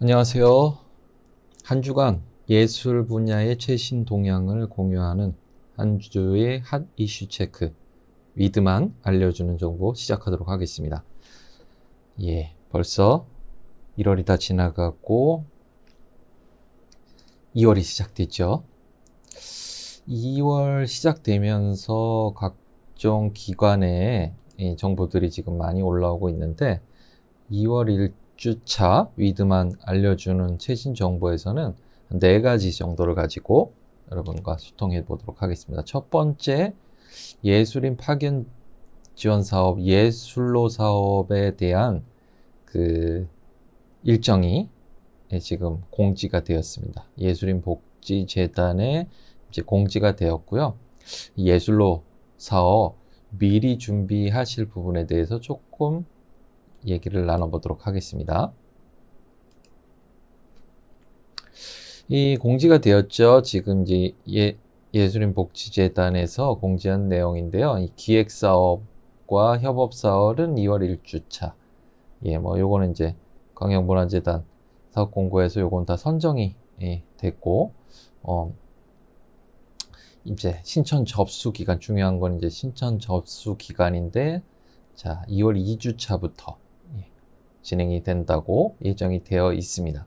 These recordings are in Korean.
안녕하세요. 한 주간 예술 분야의 최신 동향을 공유하는 한 주의 핫 이슈 체크 위드만 알려주는 정보 시작하도록 하겠습니다. 예, 벌써 1월이 다 지나갔고 2월이 시작됐죠. 2월 시작되면서 각종 기관의 이 정보들이 지금 많이 올라오고 있는데 2월 1주차 위드만 알려주는 최신 정보에서는 네 가지 정도를 가지고 여러분과 소통해 보도록 하겠습니다. 첫 번째, 예술인 파견 지원 사업, 예술로 사업에 대한 그 일정이 예, 지금 공지가 되었습니다. 예술인 복지 이제 공지가 되었고요. 예술로 사업 미리 준비하실 부분에 대해서 조금 얘기를 나눠보도록 하겠습니다. 이 공지가 되었죠. 지금 이제 예, 예술인 복지재단에서 공지한 내용인데요. 이 기획사업과 협업사업은 2월 1주차. 예, 뭐 요거는 이제 광역문화재단 사업 공고에서 요건 다 선정이 예, 됐고, 어, 이제 신청 접수 기간 중요한 건 이제 신청 접수 기간인데 자 2월 2주차부터 예, 진행이 된다고 예정이 되어 있습니다.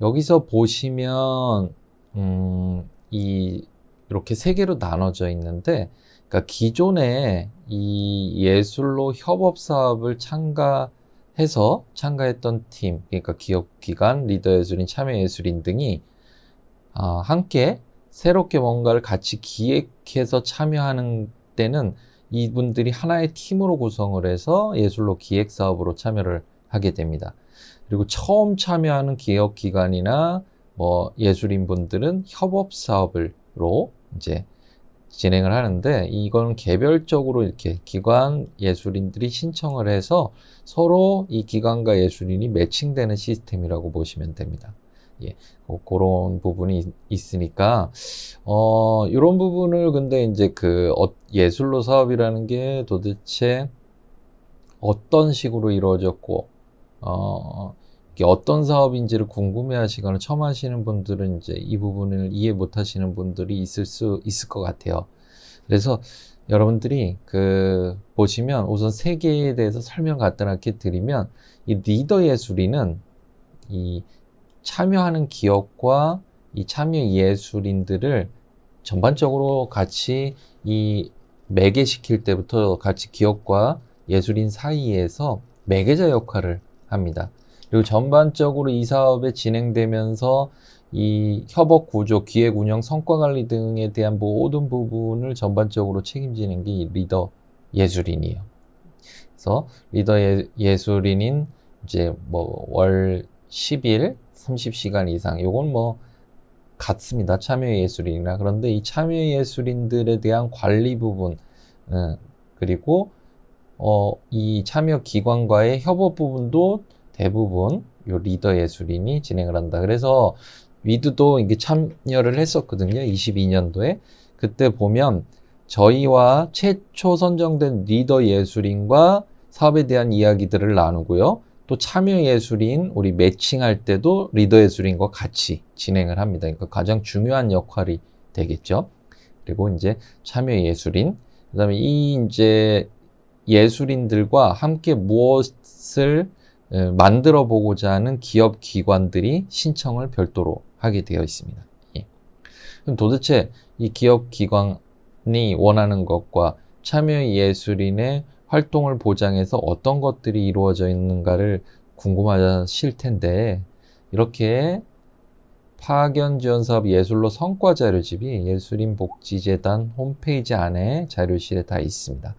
여기서 보시면 음, 이 이렇게 세 개로 나눠져 있는데 그러니까 기존에 이 예술로 협업 사업을 참가해서 참가했던 팀 그러니까 기업 기관 리더 예술인 참여 예술인 등이 아, 함께 새롭게 뭔가를 같이 기획해서 참여하는 때는 이분들이 하나의 팀으로 구성을 해서 예술로 기획 사업으로 참여를 하게 됩니다. 그리고 처음 참여하는 기업 기관이나 뭐 예술인 분들은 협업 사업으로 이제 진행을 하는데 이건 개별적으로 이렇게 기관 예술인들이 신청을 해서 서로 이 기관과 예술인이 매칭되는 시스템이라고 보시면 됩니다. 예, 어, 그런 부분이 있으니까 어 이런 부분을 근데 이제 그 어, 예술로 사업이라는 게 도대체 어떤 식으로 이루어졌고 어 이게 어떤 사업인지를 궁금해하시거나 처음 하시는 분들은 이제 이 부분을 이해 못하시는 분들이 있을 수 있을 것 같아요. 그래서 여러분들이 그 보시면 우선 세 개에 대해서 설명 간단하게 드리면 이 리더 예술인은 이 참여하는 기업과 이 참여 예술인들을 전반적으로 같이 이 매개시킬 때부터 같이 기업과 예술인 사이에서 매개자 역할을 합니다. 그리고 전반적으로 이 사업에 진행되면서 이 협업 구조, 기획 운영, 성과 관리 등에 대한 모든 부분을 전반적으로 책임지는 게 리더 예술인이에요. 그래서 리더 예, 예술인인 이제 뭐 월 10일 30시간 이상 요건 뭐 같습니다. 참여 예술인이나 그런데 이 참여 예술인들에 대한 관리 부분 음, 그리고 어, 이 참여 기관과의 협업 부분도 대부분 요 리더 예술인이 진행을 한다. 그래서 위드도 이게 참여를 했었거든요. 22년도에. 그때 보면 저희와 최초 선정된 리더 예술인과 사업에 대한 이야기들을 나누고요. 또 참여 예술인 우리 매칭할 때도 리더 예술인과 같이 진행을 합니다. 그러니까 가장 중요한 역할이 되겠죠. 그리고 이제 참여 예술인, 그다음에 이 이제 예술인들과 함께 무엇을 만들어 보고자 하는 기업 기관들이 신청을 별도로 하게 되어 있습니다. 예. 그럼 도대체 이 기업 기관이 원하는 것과 참여 예술인의 활동을 보장해서 어떤 것들이 이루어져 있는가를 궁금하실 텐데 이렇게 파견 지원 사업 예술로 성과 자료집이 예술인 복지재단 홈페이지 안에 자료실에 다 있습니다.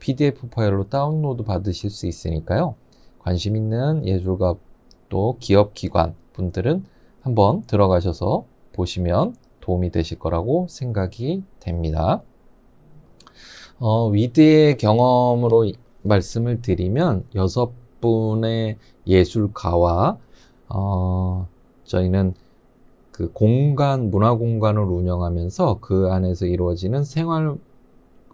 PDF 파일로 다운로드 받으실 수 있으니까요. 관심 있는 예술가 또 기업 기관 분들은 한번 들어가셔서 보시면 도움이 되실 거라고 생각이 됩니다. 어, 위드의 경험으로 말씀을 드리면 여섯 분의 예술가와 어, 저희는 그 공간 문화 공간을 운영하면서 그 안에서 이루어지는 생활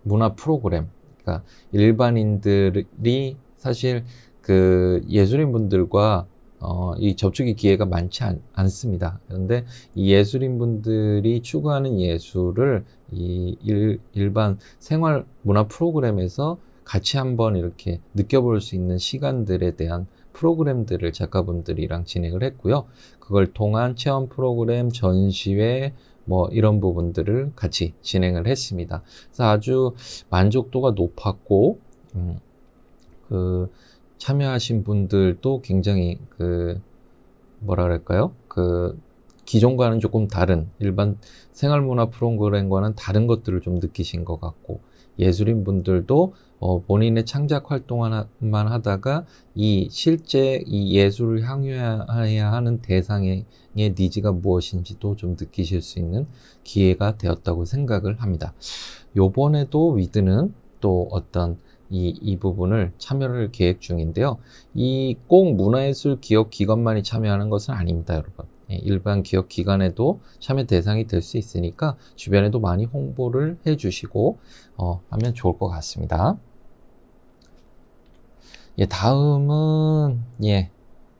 문화 프로그램, 그러니까 일반인들이 사실 그 예술인 분들과 어, 이 접촉의 기회가 많지 않, 않습니다. 그런데 이 예술인 분들이 추구하는 예술을 이 일, 일반 생활 문화 프로그램에서 같이 한번 이렇게 느껴볼 수 있는 시간들에 대한 프로그램들을 작가분들이랑 진행을 했고요. 그걸 통한 체험 프로그램, 전시회, 뭐 이런 부분들을 같이 진행을 했습니다. 그래서 아주 만족도가 높았고, 음, 그, 참여하신 분들도 굉장히 그, 뭐라 그럴까요? 그, 기존과는 조금 다른 일반 생활문화 프로그램과는 다른 것들을 좀 느끼신 것 같고, 예술인 분들도 어, 본인의 창작 활동만 하다가 이 실제 이 예술을 향유해야 하는 대상의 니즈가 무엇인지도 좀 느끼실 수 있는 기회가 되었다고 생각을 합니다. 요번에도 위드는 또 어떤 이, 이 부분을 참여를 계획 중인데요. 이 꼭 문화예술 기업 기관만이 참여하는 것은 아닙니다, 여러분. 예, 일반 기업 기관에도 참여 대상이 될 수 있으니까 주변에도 많이 홍보를 해 주시고 어, 하면 좋을 것 같습니다. 예, 다음은 예,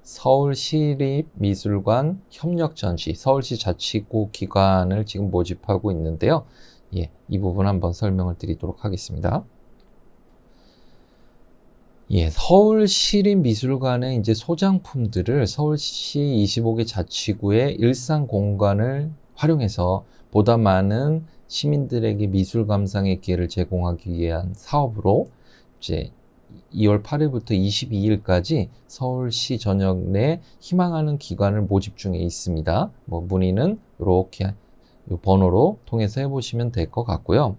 서울시립미술관 협력전시 서울시 자치구 기관을 지금 모집하고 있는데요. 예, 이 부분 한번 설명을 드리도록 하겠습니다. 예, 서울시립미술관의 이제 소장품들을 서울시 25개 자치구의 일상 공간을 활용해서 보다 많은 시민들에게 미술 감상의 기회를 제공하기 위한 사업으로 이제 2월 8일부터 22일까지 서울시 전역 내 희망하는 기관을 모집 중에 있습니다. 뭐 문의는 이렇게 번호로 통해서 해보시면 될 것 같고요.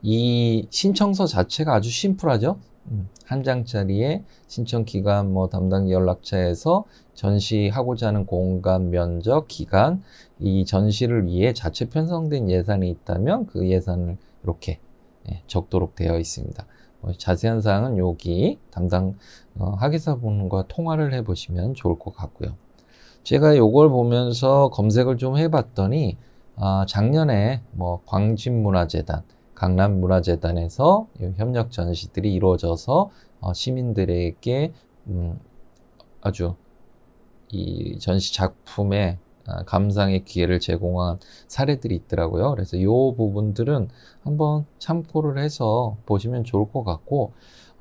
이 신청서 자체가 아주 심플하죠. 음, 한 장짜리에 신청 기간, 뭐 담당 연락처에서 전시하고자 하는 공간, 면적, 기간, 이 전시를 위해 자체 편성된 예산이 있다면 그 예산을 이렇게 예, 적도록 되어 있습니다. 뭐 자세한 사항은 여기 담당 어, 학예사분과 통화를 해보시면 좋을 것 같고요. 제가 이걸 보면서 검색을 좀 해봤더니 아, 작년에 뭐 광진문화재단 강남문화재단에서 협력 전시들이 이루어져서 어, 시민들에게 음, 아주 이 전시 작품의 아, 감상의 기회를 제공한 사례들이 있더라고요. 그래서 이 부분들은 한번 참고를 해서 보시면 좋을 것 같고,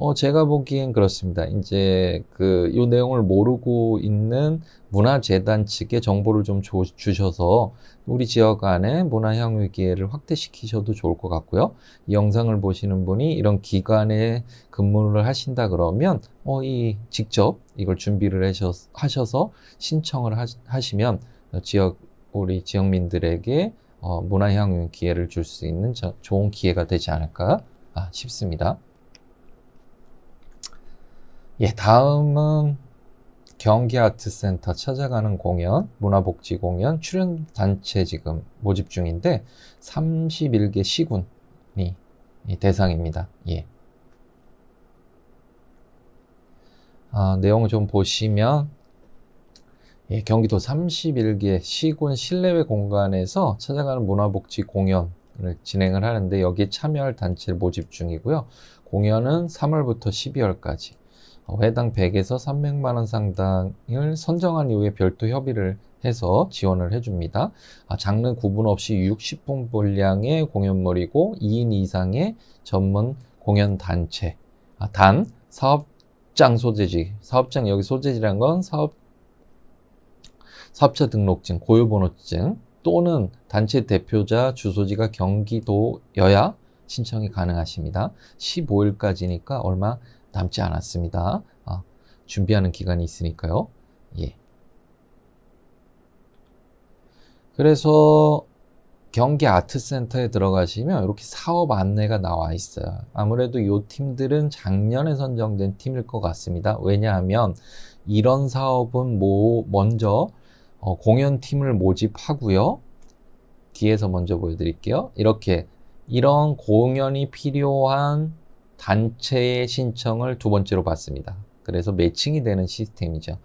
어, 제가 보기엔 그렇습니다. 이제 그, 이 내용을 모르고 있는 문화재단 측에 정보를 좀 주, 주셔서 우리 지역 안에 문화향유 기회를 확대시키셔도 좋을 것 같고요. 이 영상을 보시는 분이 이런 기관에 근무를 하신다 그러면, 어, 이, 직접 이걸 준비를 하셔, 하셔서 신청을 하, 하시면 지역, 우리 지역민들에게 어, 문화향유 기회를 줄 수 있는 저, 좋은 기회가 되지 않을까 아, 싶습니다. 예, 다음은 경기아트센터 찾아가는 공연, 문화복지 공연, 출연 단체 지금 모집 중인데 31개 시군이 대상입니다. 예. 아, 내용을 좀 보시면 예, 경기도 31개 시군 실내외 공간에서 찾아가는 문화복지 공연 을 진행을 하는데 여기에 참여할 단체를 모집 중이고요. 공연은 3월부터 12월까지 어, 회당 100에서 300만 원 상당을 선정한 이후에 별도 협의를 해서 지원을 해줍니다. 아, 장르 구분 없이 60분 분량의 공연물이고 2인 이상의 전문 공연 단체. 아, 단 사업장 소재지. 사업장 여기 소재지란 건 사업 사업자 등록증, 고유번호증 또는 단체 대표자 주소지가 경기도여야 신청이 가능하십니다. 15일까지니까 얼마 남지 않았습니다. 아, 준비하는 기간이 있으니까요. 예. 그래서 경기 아트센터에 들어가시면 이렇게 사업 안내가 나와 있어요. 아무래도 이 팀들은 작년에 선정된 팀일 것 같습니다. 왜냐하면 이런 사업은 뭐 먼저 어, 공연팀을 모집하고요. 뒤에서 먼저 보여드릴게요. 이렇게 이런 공연이 필요한 단체의 신청을 두 번째로 받습니다. 그래서 매칭이 되는 시스템이죠.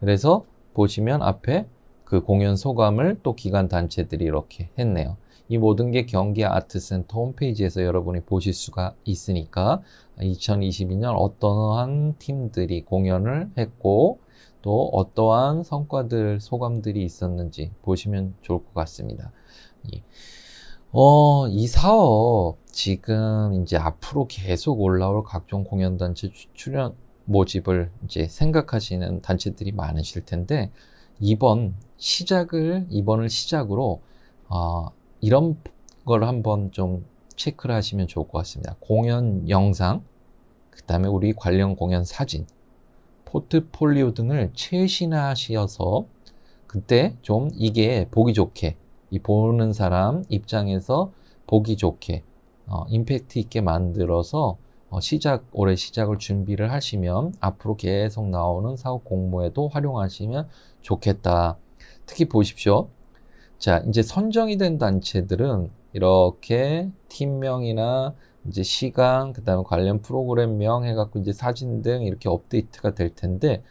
그래서 보시면 앞에 그 공연 소감을 또 기관 단체들이 이렇게 했네요. 이 모든 게 경기 아트센터 홈페이지에서 여러분이 보실 수가 있으니까 2022년 어떠한 팀들이 공연을 했고 또 어떠한 성과들, 소감들이 있었는지 보시면 좋을 것 같습니다. 예. 어, 이 사업 지금 이제 앞으로 계속 올라올 각종 공연단체 추- 출연 모집을 이제 생각하시는 단체들이 많으실 텐데 이번 시작을 이번을 시작으로 어, 이런 걸 한번 좀 체크를 하시면 좋을 것 같습니다. 공연 영상, 그 다음에 우리 관련 공연 사진, 포트폴리오 등을 최신화하셔서 그때 좀 이게 보기 좋게 이 보는 사람 입장에서 보기 좋게 어, 임팩트 있게 만들어서 어, 시작 올해 시작을 준비를 하시면 앞으로 계속 나오는 사업 공모에도 활용하시면 좋겠다. 특히 보십시오. 자, 이제 선정이 된 단체들은 이렇게 팀명이나 이제 시간, 그 다음에 관련 프로그램명 해갖고 이제 사진 등 이렇게 업데이트가 될 텐데,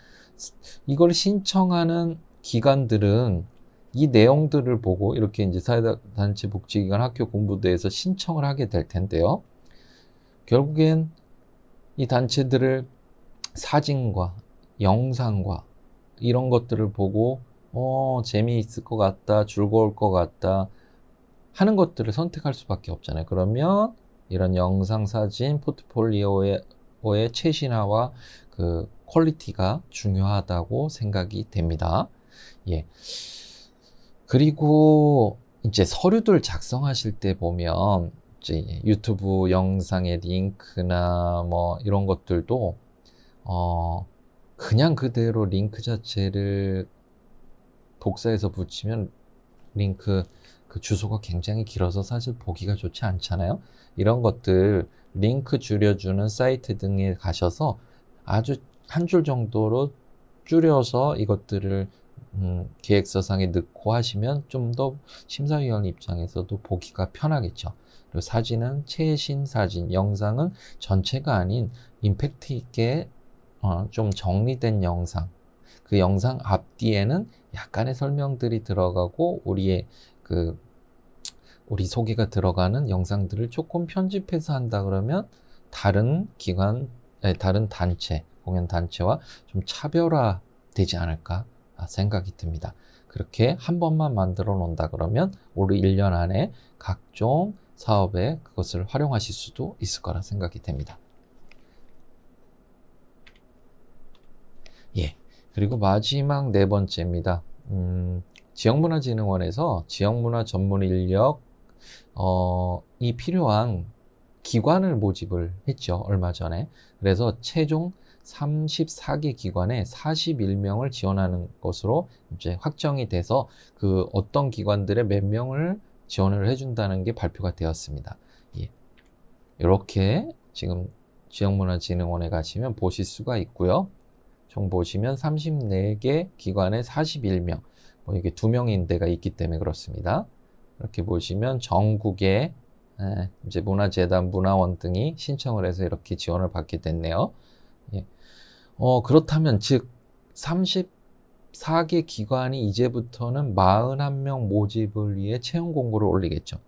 이걸 신청하는 기관들은 이 내용들을 보고 이렇게 이제 사회단체 복지기관 학교 공부대에서 신청을 하게 될 텐데요. 결국엔 이 단체들을 사진과 영상과 이런 것들을 보고 어, 재미있을 것 같다, 즐거울 것 같다 하는 것들을 선택할 수밖에 없잖아요. 그러면 이런 영상, 사진, 포트폴리오의 오의 최신화와 그 퀄리티가 중요하다고 생각이 됩니다. 예. 그리고 이제 서류들 작성하실 때 보면 이제 유튜브 영상의 링크나 뭐 이런 것들도 어 그냥 그대로 링크 자체를 복사해서 붙이면 링크 그 주소가 굉장히 길어서 사실 보기가 좋지 않잖아요. 이런 것들 링크 줄여주는 사이트 등에 가셔서 아주 한 줄 정도로 줄여서 이것들을 음, 기획서상에 넣고 하시면 좀 더 심사위원 입장에서도 보기가 편하겠죠. 그리고 사진은 최신 사진, 영상은 전체가 아닌 임팩트 있게 어, 좀 정리된 영상. 그 영상 앞뒤에는 약간의 설명들이 들어가고 우리의 그 우리 소개가 들어가는 영상들을 조금 편집해서 한다 그러면 다른 기관, 다른 단체, 공연 단체와 좀 차별화 되지 않을까 생각이 듭니다. 그렇게 한 번만 만들어 놓는다 그러면 올해 1년 안에 각종 사업에 그것을 활용하실 수도 있을 거라 생각이 됩니다. 예. 그리고 마지막 네 번째입니다. 음, 지역문화진흥원에서 지역문화 전문 인력, 어, 이 필요한 기관을 모집을 했죠. 얼마 전에. 그래서 최종 34개 기관에 41명을 지원하는 것으로 이제 확정이 돼서 그 어떤 기관들의 몇 명을 지원을 해준다는 게 발표가 되었습니다. 예. 이렇게 지금 지역문화진흥원에 가시면 보실 수가 있고요. 총 보시면 34개 기관에 41명, 뭐 이게 두 명인 데가 있기 때문에 그렇습니다. 이렇게 보시면 전국에 에, 이제 문화재단, 문화원 등이 신청을 해서 이렇게 지원을 받게 됐네요. 예. 어, 그렇다면 즉 34개 기관이 이제부터는 41명 모집을 위해 채용 공고를 올리겠죠.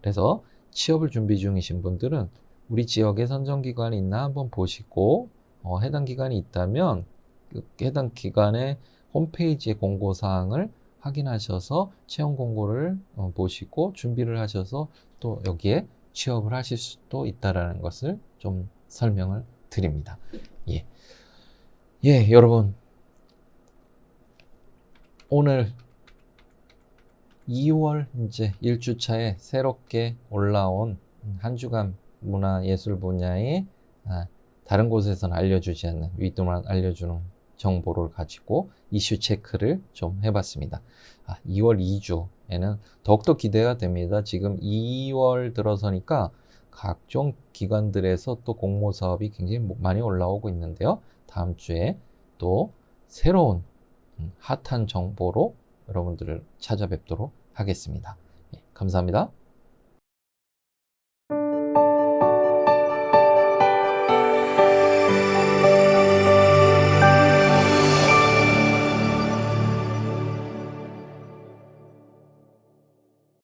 그래서 취업을 준비 중이신 분들은 우리 지역에 선정 기관이 있나 한번 보시고 어, 해당 기관이 있다면 그 해당 기관의 홈페이지의 공고 사항을 확인하셔서 채용 공고를 어, 보시고 준비를 하셔서 또 여기에 취업을 하실 수도 있다라는 것을 좀 설명을 드립니다. 예. 예, 여러분. 오늘 2월 이제 1주차에 새롭게 올라온 한 주간 문화 예술 분야의 아, 다른 곳에서는 알려주지 않는 윗도만 알려주는 정보를 가지고 이슈 체크를 좀 해봤습니다. 아, 2월 2주에는 더욱더 기대가 됩니다. 지금 2월 들어서니까 각종 기관들에서 또 공모 사업이 굉장히 많이 올라오고 있는데요. 다음 주에 또 새로운 음, 핫한 정보로 여러분들을 찾아뵙도록 하겠습니다. 예, 감사합니다.